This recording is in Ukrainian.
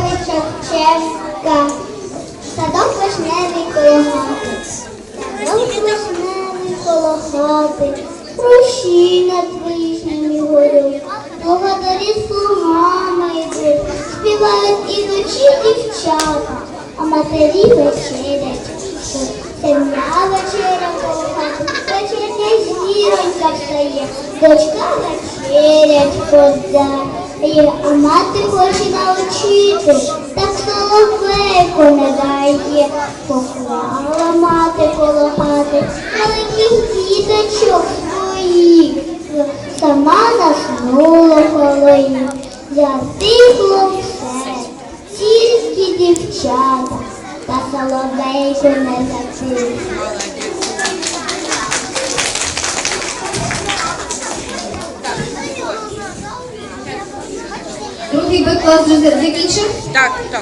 Рожевка, садок вишневий коло хати, садок вишневий коло хати, Прощі над вишнями горю, благодарі слугами йдуть, співають ідучі дівчата, а матері вечерять. Темна вечеря коло хати, вечерня зіронька встає, дочка вечерять подає, а мати хоче навчити, так соловейко не дає. Поклала мати коло хати, маленьких діточок своїх, сама наснула коло їх, затихло все, тільки дівчата, та соловейко не затих. Другий Б клас вже закінчив? Так, так.